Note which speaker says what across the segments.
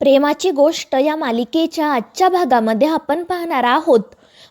Speaker 1: प्रेमाची गोष्ट या मालिकेच्या आजच्या भागामध्ये आपण पाहणार आहोत.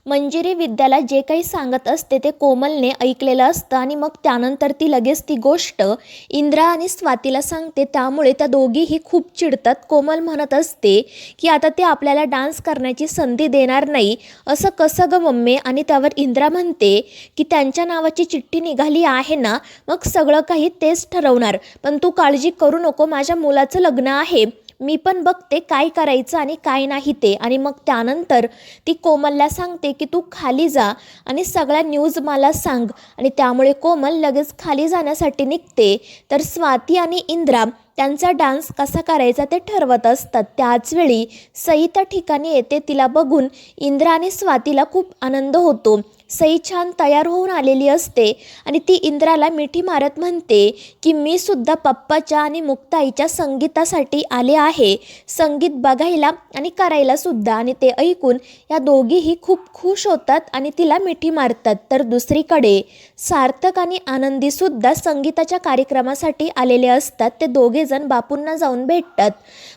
Speaker 1: मंजिरी विद्याला जे काही सांगत असते ते कोमलने ऐकलेलं असतं आणि मग त्यानंतर ती लगेच ती गोष्ट इंद्रा आणि स्वातीला सांगते. त्यामुळे त्या दोघीही खूप चिडतात. कोमल म्हणत असते की आता ते आपल्याला डान्स करण्याची संधी देणार नाही. असं कसं ग मम्मी? आणि त्यावर इंद्रा म्हणते की त्यांच्या नावाची चिठ्ठी निघाली आहे ना? मग सगळं काही तेच ठरवणार. पण तू काळजी करू नको. माझ्या मुलाचं लग्न आहे. मी पण बघते काय करायचं आणि काय नाही ते. आणि मग त्यानंतर ती कोमलला सांगते की तू खाली जा आणि सगळ्या न्यूज मला सांग. आणि त्यामुळे कोमल लगेच खाली जाण्यासाठी निघते. तर स्वाती आणि इंद्रा त्यांचा डान्स कसा करायचा ते ठरवत असतात. त्याचवेळी सई त्या ठिकाणी येते. तिला बघून इंद्रा आणि स्वातीला खूप आनंद होतो. सई छान तयार होऊन आलेली असते आणि ती इंद्राला मिठी मारत म्हणते की मी सुद्धा पप्पाच्या आणि मुक्ताईच्या संगीतासाठी आले आहे. संगीत बघायला आणि करायला सुद्धा. आणि ते ऐकून या दोघीही खूप खुश होतात आणि तिला मिठी मारतात. तर दुसरीकडे सार्थक आणि आनंदीसुद्धा संगीताच्या कार्यक्रमासाठी आलेले असतात. ते दोघेजण बापूंना जाऊन भेटतात.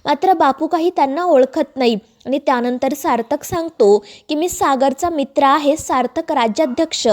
Speaker 1: मात्र बापू काही त्यांना ओळखत नाही. आणि त्यानंतर सार्थक सांगतो की मी सागरचा मित्र आहे सार्थक राज्याध्यक्ष.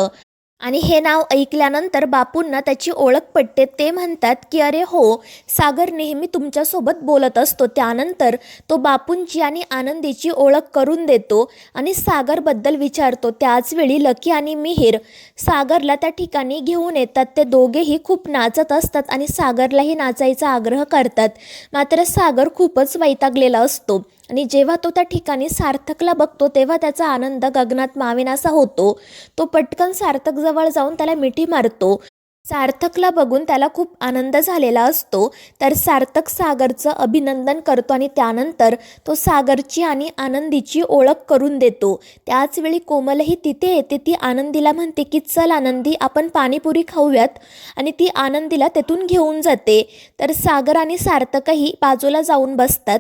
Speaker 1: आणि हे नाव ऐकल्यानंतर बापूंना त्याची ओळख पटते. ते म्हणतात की अरे हो सागर नेहमी तुमच्यासोबत बोलत असतो. त्यानंतर तो बापूंची आणि आनंदीची ओळख करून देतो आणि सागरबद्दल विचारतो. त्याचवेळी लकी आणि मिहीर सागरला त्या ठिकाणी घेऊन येतात. ते दोघेही खूप नाचत असतात आणि सागरलाही नाचायचा आग्रह करतात. मात्र सागर खूपच वैतागलेला असतो. आणि जेव्हा तो त्या ठिकाणी सार्थकला बघतो तेव्हा त्याचा आनंद गगनात मावेनासा होतो. तो पटकन सार्थक जवळ जाऊन त्याला मिठी मारतो. सार्थकला बघून त्याला खूप आनंद झालेला असतो. तर सार्थक सागरचं अभिनंदन करतो आणि त्यानंतर तो सागरची आणि आनंदीची ओळख करून देतो. त्याचवेळी कोमलही तिथे येते ती आनंदीला म्हणते की चल आनंदी आपण पाणीपुरी खाऊयात. आणि ती आनंदीला तेथून घेऊन जाते. तर सागर आणि सार्थकही बाजूला जाऊन बसतात.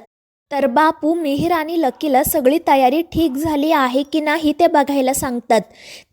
Speaker 1: तर बापू मिहीर आणि लकीला सगळी तयारी ठीक झाली आहे की नाही ते बघायला सांगतात.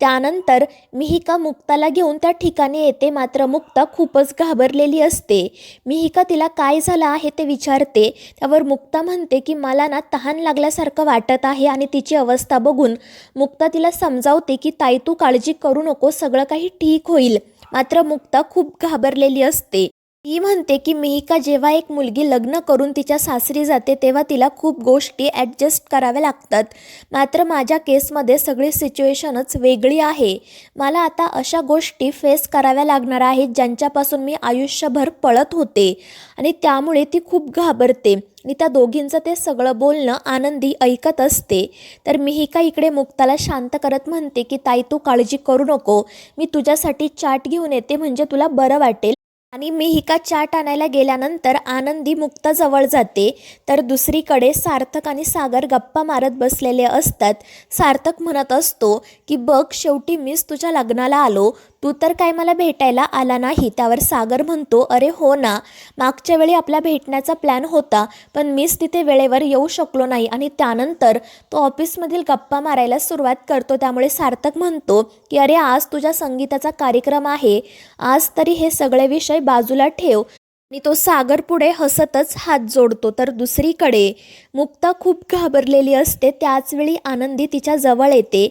Speaker 1: त्यानंतर मिहिका मुक्ताला घेऊन त्या ठिकाणी येते. मात्र मुक्ता खूपच घाबरलेली असते. मिहिका तिला काय झालं आहे ते विचारते. त्यावर मुक्ता म्हणते की मला ना तहान लागल्यासारखं वाटत आहे आणि तिची अवस्था बघून मुक्ता तिला समजावते की ताई तू काळजी करू नको. सगळं काही ठीक होईल. मात्र मुक्ता खूप घाबरलेली असते. ती म्हणते की मिहिका जेव्हा एक मुलगी लग्न करून तिच्या सासरी जाते तेव्हा तिला खूप गोष्टी ॲडजस्ट कराव्या लागतात. मात्र माझ्या केसमध्ये सगळी सिच्युएशनच वेगळी आहे. मला आता अशा गोष्टी फेस कराव्या लागणार आहेत ज्यांच्यापासून मी आयुष्यभर पळत होते आणि त्यामुळे ती खूप घाबरते. आणि त्या दोघींचं ते सगळं बोलणं आनंदी ऐकत असते. तर मिहिका इकडे मुक्ताला शांत करत म्हणते की ताई तू काळजी करू नको. मी तुझ्यासाठी चाट घेऊन येते म्हणजे तुला बरं वाटेल. आणि मिहिका चाट आणायला गेल्यानंतर आनंदी मुक्ताजवळ जाते. तर दुसरीकडे सार्थक आणि सागर गप्पा मारत बसलेले असतात. सार्थक म्हणत असतो की बघ शेवटी मीच तुझ्या लग्नाला आलो. तू तर काय मला भेटायला आला नाही त्यावर सागर म्हणतो अरे हो ना मागच्या वेळी आपला भेटण्याचा प्लॅन होता पण मीच तिथे वेळेवर येऊ शकलो नाही आणि त्यानंतर तो ऑफिसमधील गप्पा मारायला सुरुवात करतो. त्यामुळे सार्थक म्हणतो की अरे आज तुझ्या संगीताचा कार्यक्रम आहे आज तरी हे सगळे विषय बाजूला ठेव. आणि तो सागर पुढे हसतच हात जोडतो. तर दुसरीकडे मुक्ता खूप घाबरलेली असते. त्याचवेळी आनंदी तिच्या जवळ येते.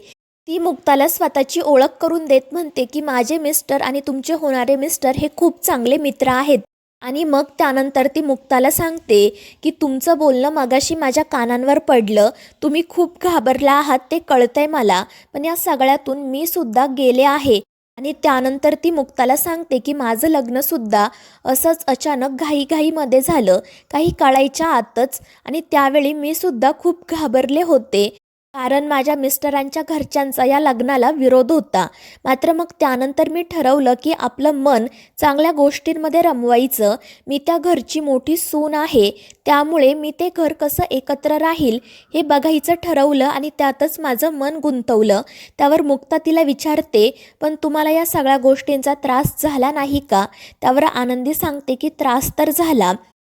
Speaker 1: ती मुक्ताला स्वतःची ओळख करून देत म्हणते की माझे मिस्टर आणि तुमचे होणारे मिस्टर हे खूप चांगले मित्र आहेत. आणि मग त्यानंतर ती मुक्ताला सांगते की तुमचं बोलणं मगाशी माझ्या कानांवर पडलं. तुम्ही खूप घाबरला आहात ते कळतंय मला पण या सगळ्यातून मी सुद्धा गेले आहे. आणि त्यानंतर ती मुक्ताला सांगते की माझं लग्नसुद्धा असंच अचानक घाईघाईमध्ये झालं. काही कळायच्या आतच आणि त्यावेळी मी सुद्धा खूप घाबरले होते. कारण माझ्या मिस्टरांच्या घरच्यांचा या लग्नाला विरोध होता. मात्र मग त्यानंतर मी ठरवलं की आपलं मन चांगल्या गोष्टींमध्ये रमवायचं. मी त्या घरची मोठी सून आहे. त्यामुळे मी ते घर कसं एकत्र राहील हे बघायचं ठरवलं आणि त्यातच माझं मन गुंतवलं. त्यावर मुक्ता तिला विचारते पण तुम्हाला या सगळ्या गोष्टींचा त्रास झाला नाही का? त्यावर आनंदी सांगते की त्रास तर झाला.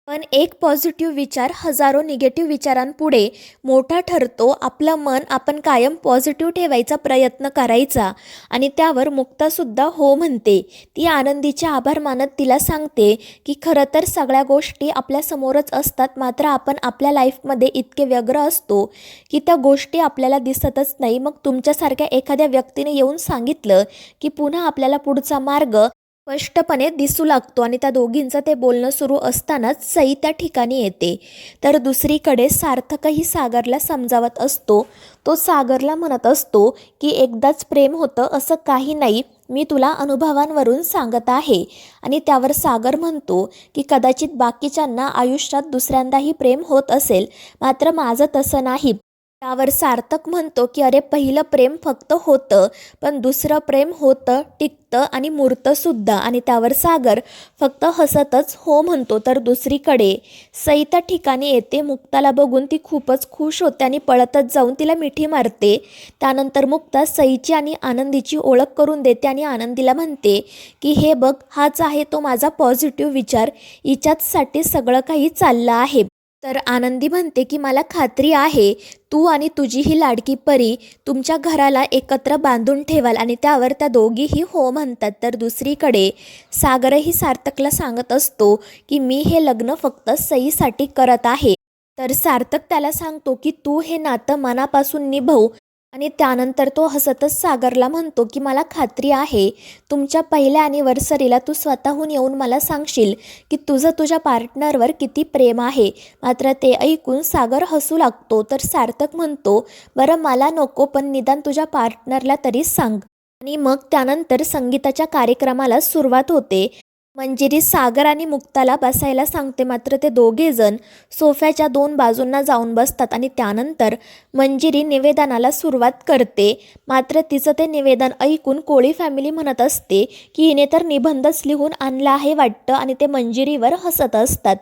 Speaker 1: पण एक पॉझिटिव्ह विचार हजारो निगेटिव्ह विचारांपुढे मोठा ठरतो. आपलं मन आपण कायम पॉझिटिव्ह ठेवायचा प्रयत्न करायचा आणि त्यावर मुक्तासुद्धा हो म्हणते. ती आनंदीचे आभार मानत तिला सांगते की खरं तर सगळ्या गोष्टी आपल्यासमोरच असतात. मात्र आपण आपल्या लाईफमध्ये इतके व्यग्र असतो की त्या गोष्टी आपल्याला दिसतच नाही. मग तुमच्यासारख्या एखाद्या व्यक्तीने येऊन सांगितलं की पुन्हा आपल्याला पुढचा मार्ग स्पष्टपणे दिसू लागतो आणि त्या दोघींचं ते बोलणं सुरू असतानाच सई त्या ठिकाणी येते. तर दुसरीकडे सार्थकही सागरला समजावत असतो. तो सागरला म्हणत असतो की एकदाच प्रेम होतं असं काही नाही. मी तुला अनुभवांवरून सांगत आहे. आणि त्यावर सागर म्हणतो की कदाचित बाकीच्यांना आयुष्यात दुसऱ्यांदाही प्रेम होत असेल. मात्र माझं तसं नाही. त्यावर सार्थक म्हणतो की अरे पहिलं प्रेम फक्त होतं पण दुसरं प्रेम होतं टिकतं आणि मुरतंसुद्धा आणि त्यावर सागर फक्त हसतच हो म्हणतो. तर दुसरीकडे सई त्या ठिकाणी येते मुक्ताला बघून ती खूपच खुश होते आणि पळतच जाऊन तिला मिठी मारते. त्यानंतर मुक्ता सईची आणि आनंदीची ओळख करून देते आणि आनंदीला म्हणते की हे बघ हाच आहे तो माझा पॉझिटिव्ह विचार. हिच्याचसाठी सगळं काही चाललं आहे. तर आनंदी म्हणते की मला खात्री आहे तू आणि तुझी ही लाडकी परी तुमच्या घराला एकत्र बांधून ठेवाल आणि त्यावर त्या दोघीही हो म्हणतात. तर दुसरीकडे सागरही सार्थकला सांगत असतो की मी हे लग्न फक्त सईसाठी करत आहे. तर सार्थक त्याला सांगतो की तू हे नातं मनापासून निभव. आणि त्यानंतर तो हसतच सागरला म्हणतो की मला खात्री आहे तुमच्या पहिल्या ॲनिव्हर्सरीला तू स्वतःहून येऊन मला सांगशील की तुझं तुझ्या पार्टनरवर किती प्रेम आहे. मात्र ते ऐकून सागर हसू लागतो तर सार्थक म्हणतो बरं मला नको पण निदान तुझ्या पार्टनरला तरी सांग. आणि मग त्यानंतर संगीताच्या कार्यक्रमाला सुरुवात होते. मंजिरी सागर आणि मुक्ताला बसायला सांगते. मात्र ते दोघेजण सोफ्याच्या दोन बाजूंना जाऊन बसतात आणि त्यानंतर मंजिरी निवेदनाला सुरुवात करते. मात्र तिचं ते निवेदन ऐकून कोळी फॅमिली म्हणत असते की हिने तर निबंधच लिहून आणला आहे वाटतं आणि ते मंजिरीवर हसत असतात.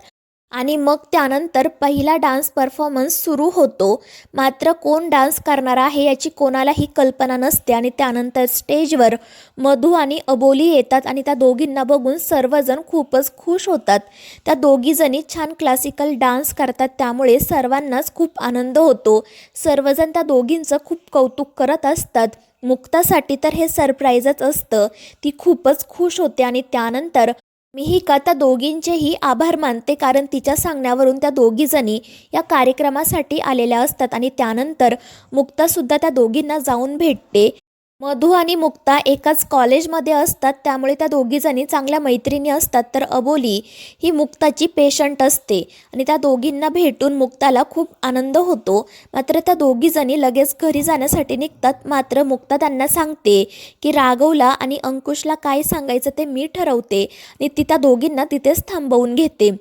Speaker 1: आणि मग त्यानंतर पहिला डान्स परफॉर्मन्स सुरू होतो. मात्र कोण डान्स करणार आहे याची कोणालाही कल्पना नसते आणि त्यानंतर स्टेजवर मधू आणि अबोली येतात आणि त्या दोघींना बघून सर्वजण खूपच खुश होतात. त्या दोघीजणी छान क्लासिकल डान्स करतात त्यामुळे सर्वांनाच खूप आनंद होतो. सर्वजण त्या दोघींचं खूप कौतुक करत असतात. मुक्तासाठी तर हे सरप्राईजच असतं. ती खूपच खुश होते आणि त्यानंतर मीही का त्या दोघींचेही आभार मानते कारण तिच्या सांगण्यावरून त्या दोघीजणी या कार्यक्रमासाठी आलेल्या असतात आणि त्यानंतर मुक्तासुद्धा त्या दोघींना जाऊन भेटते. मधू आणि मुक्ता एकाच कॉलेजमध्ये असतात. त्यामुळे त्या दोघीजणी चांगल्या मैत्रिणी असतात. तर अबोली ही मुक्ताची पेशंट असते आणि त्या दोघींना भेटून मुक्ताला खूप आनंद होतो. मात्र त्या दोघीजणी लगेच घरी जाण्यासाठी निघतात. मात्र मुक्ता त्यांना सांगते की राघवला आणि अंकुशला काय सांगायचं ते मी ठरवते आणि ती त्या दोघींना तिथेच थांबवून घेते.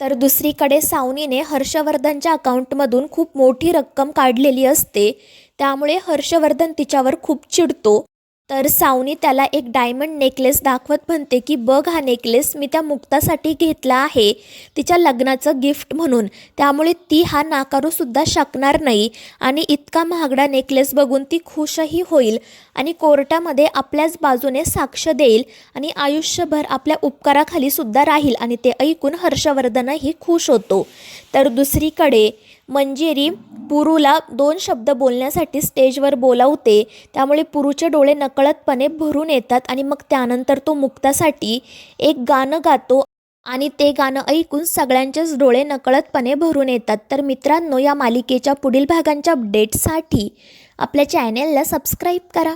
Speaker 1: तर दुसरीकडे सावनीने हर्षवर्धनच्या अकाउंटमधून खूप मोठी रक्कम काढलेली असते. त्यामुळे हर्षवर्धन तिच्यावर खूप चिडतो. तर सावनी त्याला एक डायमंड नेकलेस दाखवत म्हणते की बघ हा नेकलेस मी त्या मुक्तासाठी घेतला आहे. तिच्या लग्नाचं गिफ्ट म्हणून. त्यामुळे ती हा नाकारूसुद्धा शकणार नाही. आणि इतका महागडा नेकलेस बघून ती खुशही होईल आणि कोर्टामध्ये आपल्याच बाजूने साक्ष देईल आणि आयुष्यभर आपल्या उपकाराखालीसुद्धा राहील. आणि ते ऐकून हर्षवर्धनही खुश होतो. तर दुसरीकडे मंजिरी पुरूला दोन शब्द बोलण्यासाठी स्टेजवर बोलावते. त्यामुळे पुरूचे डोळे नकळतपणे भरून येतात आणि मग त्यानंतर तो मुक्तासाठी एक गाणं गातो आणि ते गाणं ऐकून सगळ्यांचेच डोळे नकळतपणे भरून येतात. तर मित्रांनो या मालिकेच्या पुढील भागांच्या अपडेटसाठी आपल्या चॅनेलला सबस्क्राईब करा.